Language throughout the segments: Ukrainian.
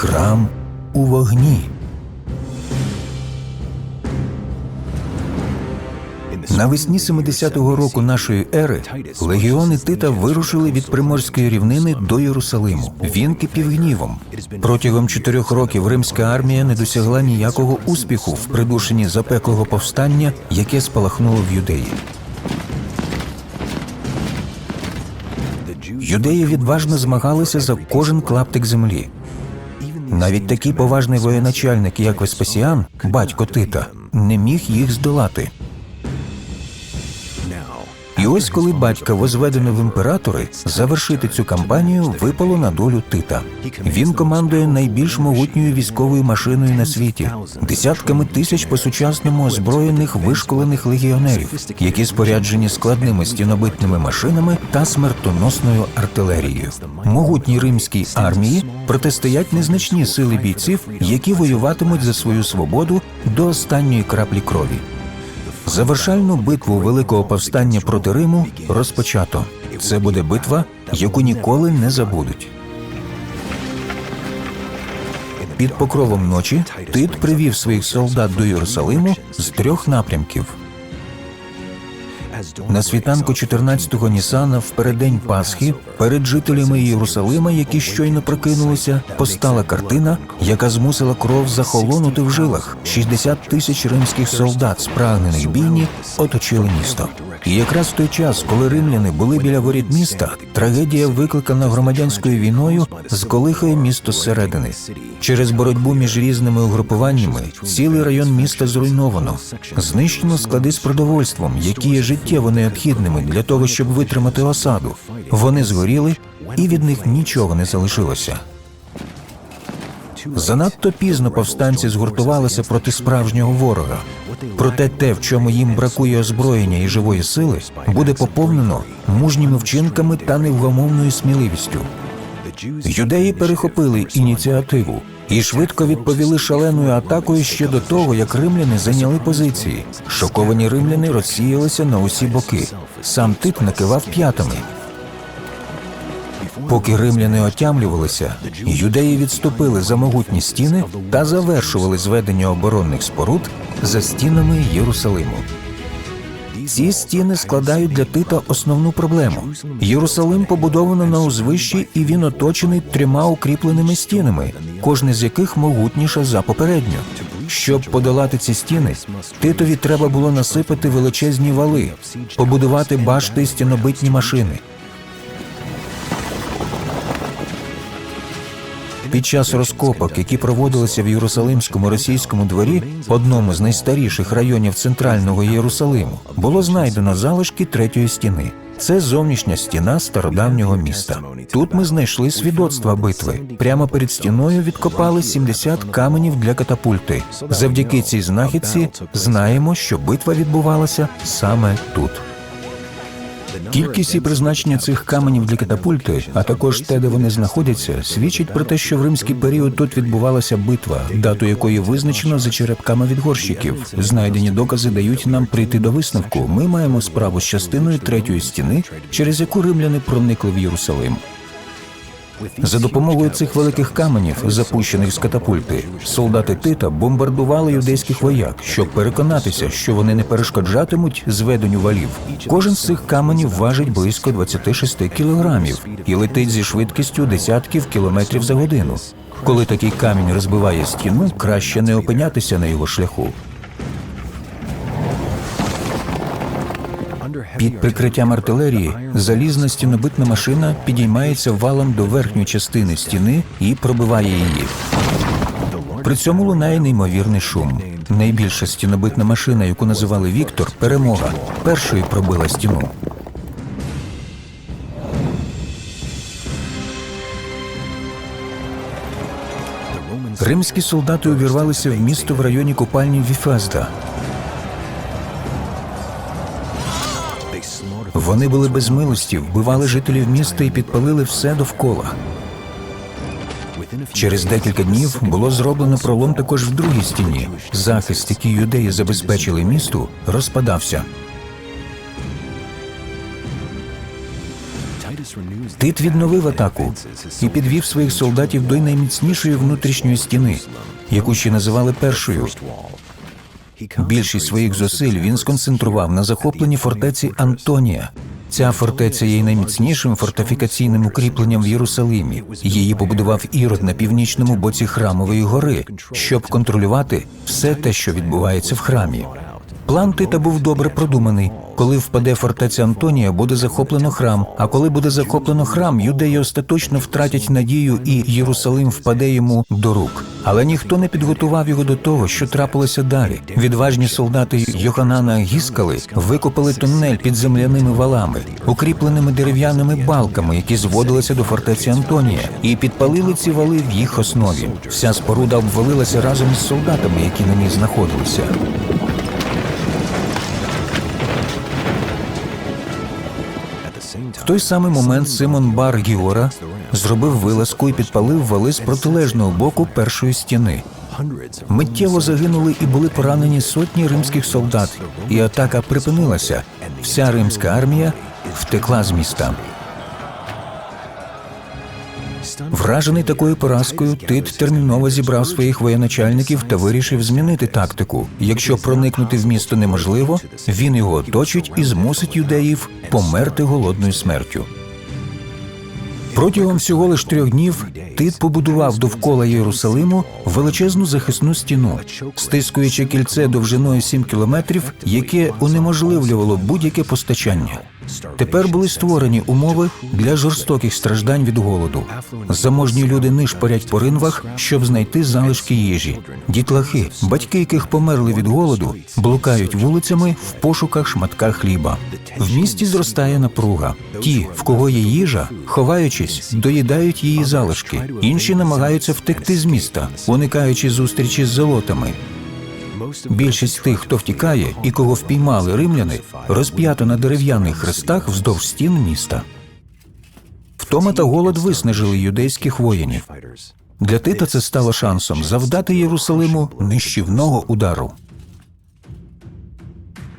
Храм у вогні. Навесні 70-го року нашої ери легіони Тита вирушили від приморської рівнини до Єрусалиму. Він кипів гнівом. Протягом чотирьох років римська армія не досягла ніякого успіху в придушенні запеклого повстання, яке спалахнуло в юдеї. Юдеї відважно змагалися за кожен клаптик землі. Навіть такий поважний воєначальник, як Веспасіан, батько Тита, не міг їх здолати. І ось коли батька возведено в імператори, завершити цю кампанію випало на долю Тита. Він командує найбільш могутньою військовою машиною на світі, десятками тисяч по-сучасному озброєних вишколених легіонерів, які споряджені складними стінобитними машинами та смертоносною артилерією. Могутній римській армії протистоять незначні сили бійців, які воюватимуть за свою свободу до останньої краплі крові. Завершальну битву Великого повстання проти Риму розпочато. Це буде битва, яку ніколи не забудуть. Під покровом ночі Тит привів своїх солдат до Єрусалиму з трьох напрямків. На світанку 14-го Нісана в переддень Пасхи перед жителями Єрусалима, які щойно прокинулися, постала картина, яка змусила кров захолонути в жилах. 60 тисяч римських солдат, спрагнених бійні, оточили місто. І якраз в той час, коли римляни були біля воріт міста, трагедія, викликана громадянською війною, сколихує місто зсередини. Через боротьбу між різними угрупуваннями цілий район міста зруйновано. Знищено склади з продовольством, які є життєво необхідними для того, щоб витримати осаду. Вони згоріли, і від них нічого не залишилося. Занадто пізно повстанці згуртувалися проти справжнього ворога. Проте те, в чому їм бракує озброєння і живої сили, буде поповнено мужніми вчинками та невгомовною сміливістю. Юдеї перехопили ініціативу і швидко відповіли шаленою атакою ще до того, як римляни зайняли позиції. Шоковані римляни розсіялися на усі боки. Сам Тит накивав п'ятами. Поки римляни отямлювалися, юдеї відступили за могутні стіни та завершували зведення оборонних споруд за стінами Єрусалиму. Ці стіни складають для Тита основну проблему. Єрусалим побудовано на узвищі, і він оточений трьома укріпленими стінами, кожна з яких могутніша за попередню. Щоб подолати ці стіни, Титові треба було насипати величезні вали, побудувати башти і стінобитні машини. Під час розкопок, які проводилися в Єрусалимському російському дворі, одному з найстаріших районів центрального Єрусалиму, було знайдено залишки третьої стіни. Це зовнішня стіна стародавнього міста. Тут ми знайшли свідоцтва битви. Прямо перед стіною відкопали 70 каменів для катапульти. Завдяки цій знахідці знаємо, що битва відбувалася саме тут. Кількість і призначення цих каменів для катапульти, а також те, де вони знаходяться, свідчить про те, що в римський період тут відбувалася битва, дату якої визначено за черепками від горщиків. Знайдені докази дають нам прийти до висновку. Ми маємо справу з частиною третьої стіни, через яку римляни проникли в Єрусалим. За допомогою цих великих каменів, запущених з катапульти, солдати Тита бомбардували юдейських вояк, щоб переконатися, що вони не перешкоджатимуть зведенню валів. Кожен з цих каменів важить близько 26 кілограмів і летить зі швидкістю десятків кілометрів за годину. Коли такий камінь розбиває стіну, краще не опинятися на його шляху. Під прикриттям артилерії залізна стінобитна машина підіймається валом до верхньої частини стіни і пробиває її. При цьому лунає неймовірний шум. Найбільша стінобитна машина, яку називали Віктор, перемога, першою пробила стіну. Римські солдати увірвалися в місто в районі купальні Віфазда. Вони були без милості, вбивали жителів міста і підпалили все довкола. Через декілька днів було зроблено пролом також в другій стіні. Захист, який юдеї забезпечили місту, розпадався. Тит відновив атаку і підвів своїх солдатів до найміцнішої внутрішньої стіни, яку ще називали першою. Більшість своїх зусиль він сконцентрував на захопленні фортеці Антонія. Ця фортеця є найміцнішим фортифікаційним укріпленням в Єрусалимі. Її побудував Ірод на північному боці храмової гори, щоб контролювати все те, що відбувається в храмі. План Тита був добре продуманий. Коли впаде фортеця Антонія, буде захоплено храм. А коли буде захоплено храм, юдеї остаточно втратять надію, і Єрусалим впаде йому до рук. Але ніхто не підготував його до того, що трапилося далі. Відважні солдати Йоханана Гіскали викопали тунель під земляними валами, укріпленими дерев'яними балками, які зводилися до фортеці Антонія, і підпалили ці вали в їх основі. Вся споруда обвалилася разом із солдатами, які на ній знаходилися. В той самий момент Симон Бар Гіора зробив вилазку і підпалив вали з протилежного боку першої стіни. Миттєво загинули і були поранені сотні римських солдат, і атака припинилася. Вся римська армія втекла з міста. Вражений такою поразкою, Тит терміново зібрав своїх воєначальників та вирішив змінити тактику. Якщо проникнути в місто неможливо, він його оточить і змусить юдеїв померти голодною смертю. Протягом всього лиш трьох днів Тит побудував довкола Єрусалиму величезну захисну стіну, стискуючи кільце довжиною 7 кілометрів, яке унеможливлювало будь-яке постачання. Тепер були створені умови для жорстоких страждань від голоду. Заможні люди нишпорять по ринвах, щоб знайти залишки їжі. Дітлахи, батьки яких померли від голоду, блукають вулицями в пошуках шматка хліба. В місті зростає напруга. Ті, в кого є їжа, ховаючись, доїдають її залишки. Інші намагаються втекти з міста, уникаючи зустрічі з золотами. Більшість тих, хто втікає і кого впіймали римляни, розп'ято на дерев'яних хрестах вздовж стін міста. Втома та голод виснажили юдейських воїнів. Для Тита це стало шансом завдати Єрусалиму нищівного удару.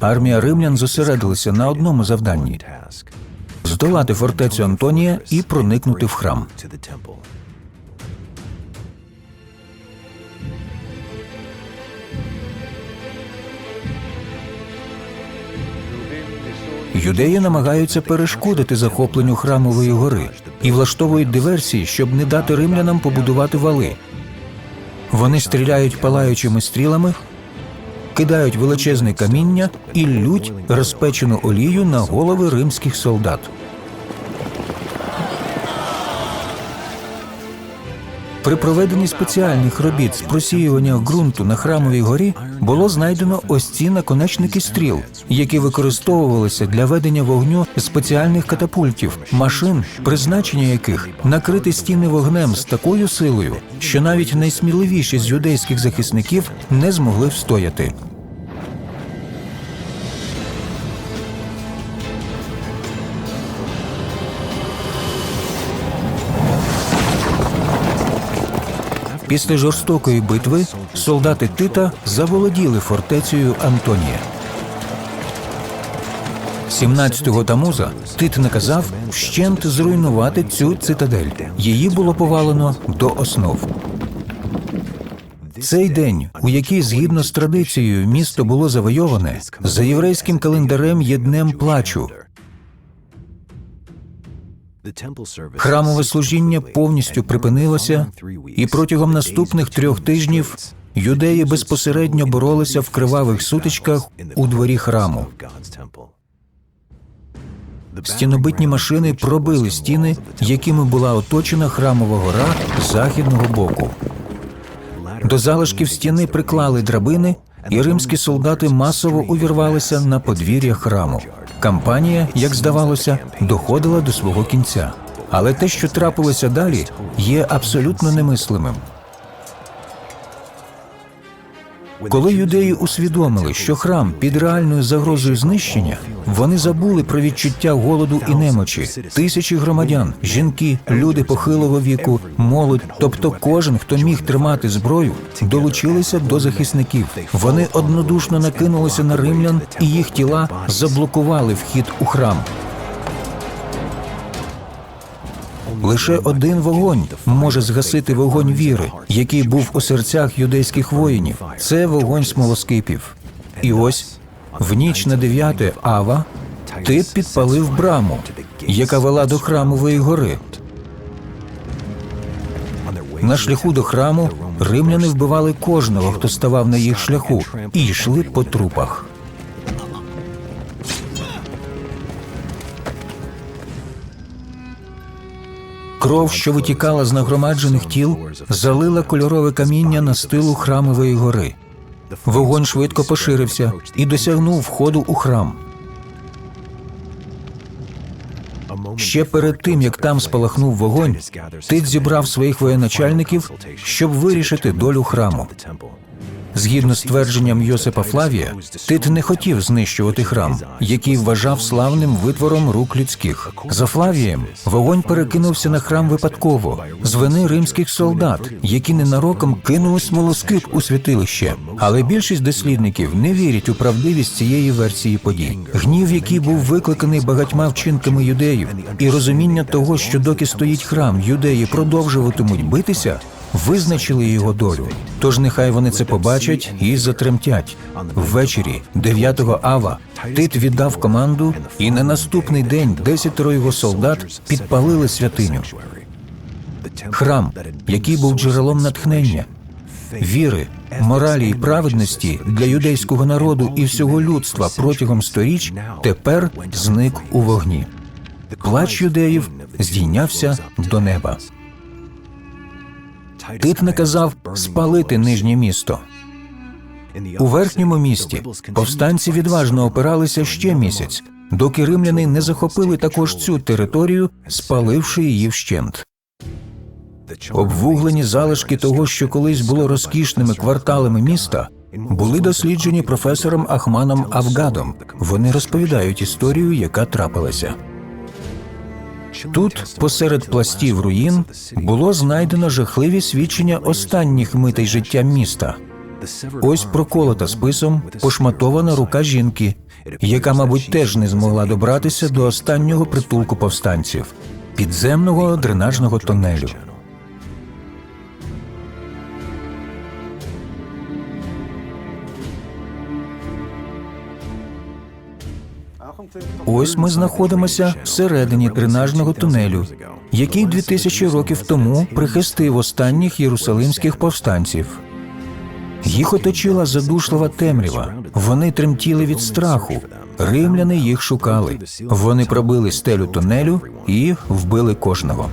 Армія римлян зосередилася на одному завданні здолати фортецю Антонія і проникнути в храм. Юдеї намагаються перешкодити захопленню храмової гори і влаштовують диверсії, щоб не дати римлянам побудувати вали. Вони стріляють палаючими стрілами, кидають величезне каміння і лють розпечену олію на голови римських солдат. При проведенні спеціальних робіт з просіювання ґрунту на храмовій горі було знайдено ось ці наконечники стріл, які використовувалися для ведення вогню спеціальних катапультів, машин, призначення яких накрити стіни вогнем з такою силою, що навіть найсміливіші з юдейських захисників не змогли встояти. Після жорстокої битви солдати Тита заволоділи фортецею Антонія. 17-го Тамуза Тит наказав вщент зруйнувати цю цитадель. Її було повалено до основ. Цей день, у який згідно з традицією місто було завойоване, за єврейським календарем є днем плачу. Храмове служіння повністю припинилося, і протягом наступних трьох тижнів юдеї безпосередньо боролися в кривавих сутичках у дворі храму. Стінобитні машини пробили стіни, якими була оточена храмова гора з західного боку. До залишків стіни приклали драбини, і римські солдати масово увірвалися на подвір'я храму. Кампанія, як здавалося, доходила до свого кінця. Але те, що трапилося далі, є абсолютно немислимим. Коли юдеї усвідомили, що храм під реальною загрозою знищення, вони забули про відчуття голоду і немочі. Тисячі громадян, жінки, люди похилого віку, молодь, тобто кожен, хто міг тримати зброю, долучилися до захисників. Вони однодушно накинулися на римлян, і їх тіла заблокували вхід у храм. Лише один вогонь може згасити вогонь віри, який був у серцях юдейських воїнів. Це вогонь смолоскипів. І ось в ніч на 9 ава Тит підпалив браму, яка вела до храмової гори. На шляху до храму римляни вбивали кожного, хто ставав на їх шляху, і йшли по трупах. Кров, що витікала з нагромаджених тіл, залила кольорове каміння на стилу храмової гори. Вогонь швидко поширився і досягнув входу у храм. Ще перед тим, як там спалахнув вогонь, Тит зібрав своїх воєначальників, щоб вирішити долю храму. Згідно з твердженням Йосипа Флавія, Тит не хотів знищувати храм, який вважав славним витвором рук людських. За Флавієм вогонь перекинувся на храм випадково з вини римських солдат, які ненароком кинули смолоскип у святилище. Але більшість дослідників не вірять у правдивість цієї версії подій. Гнів, який був викликаний багатьма вчинками юдеїв, і розуміння того, що доки стоїть храм, юдеї продовжуватимуть битися визначили його долю. Тож нехай вони це побачать і затремтять. Ввечері 9 ава Тит віддав команду, і на наступний день десятеро його солдат підпалили святиню. Храм, який був джерелом натхнення, віри, моралі і праведності для юдейського народу і всього людства протягом сторіч, тепер зник у вогні. Плач юдеїв здійнявся до неба. Тит наказав спалити нижнє місто. У верхньому місті повстанці відважно опиралися ще місяць, доки римляни не захопили також цю територію, спаливши її вщент. Обвуглені залишки того, що колись було розкішними кварталами міста, були досліджені професором Ахманом Авгадом. Вони розповідають історію, яка трапилася. Тут, посеред пластів руїн, було знайдено жахливі свідчення останніх митей життя міста. Ось проколота списом пошматована рука жінки, яка, мабуть, теж не змогла добратися до останнього притулку повстанців підземного дренажного тонелю. Ось ми знаходимося всередині дренажного тунелю, який 2000 років тому прихистив останніх єрусалимських повстанців. Їх оточила задушлива темрява. Вони тремтіли від страху. Римляни їх шукали. Вони пробили стелю тунелю і вбили кожного.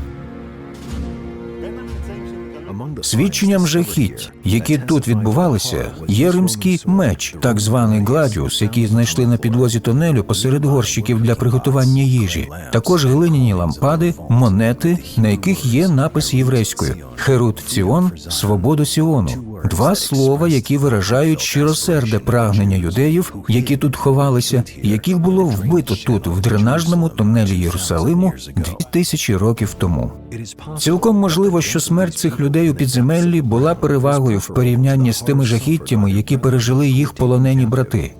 Свідченням жахіть, які тут відбувалися, є римський меч, так званий гладіус, який знайшли на підлозі тунелю посеред горщиків для приготування їжі. Також глиняні лампади, монети, на яких є напис єврейською Херут Ціон, свободу Сіону. Два слова, які виражають щиросерде прагнення юдеїв, які тут ховалися, яких було вбито тут, в дренажному тунелі Єрусалиму, дві тисячі років тому. Цілком можливо, що смерть цих людей у підземеллі була перевагою в порівнянні з тими жахіттями, які пережили їх полонені брати.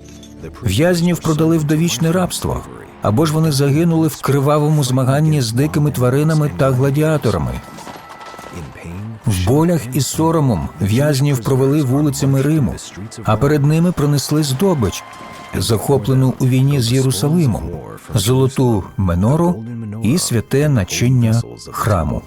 В'язнів продали в довічне рабство, або ж вони загинули в кривавому змаганні з дикими тваринами та гладіаторами. В болях і соромом в'язнів провели вулицями Риму, а перед ними пронесли здобич, захоплену у війні з Єрусалимом, золоту менору і святе начиння храму.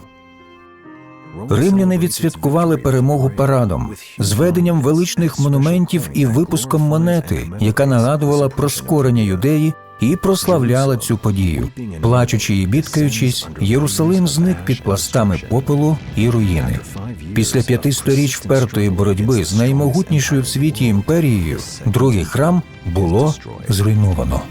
Римляни відсвяткували перемогу парадом, зведенням величних монументів і випуском монети, яка нагадувала про скорення юдеї і прославляла цю подію. Плачучи і бідкаючись, Єрусалим зник під пластами попелу і руїни. Після п'яти сторіч впертої боротьби з наймогутнішою в світі імперією, другий храм було зруйновано.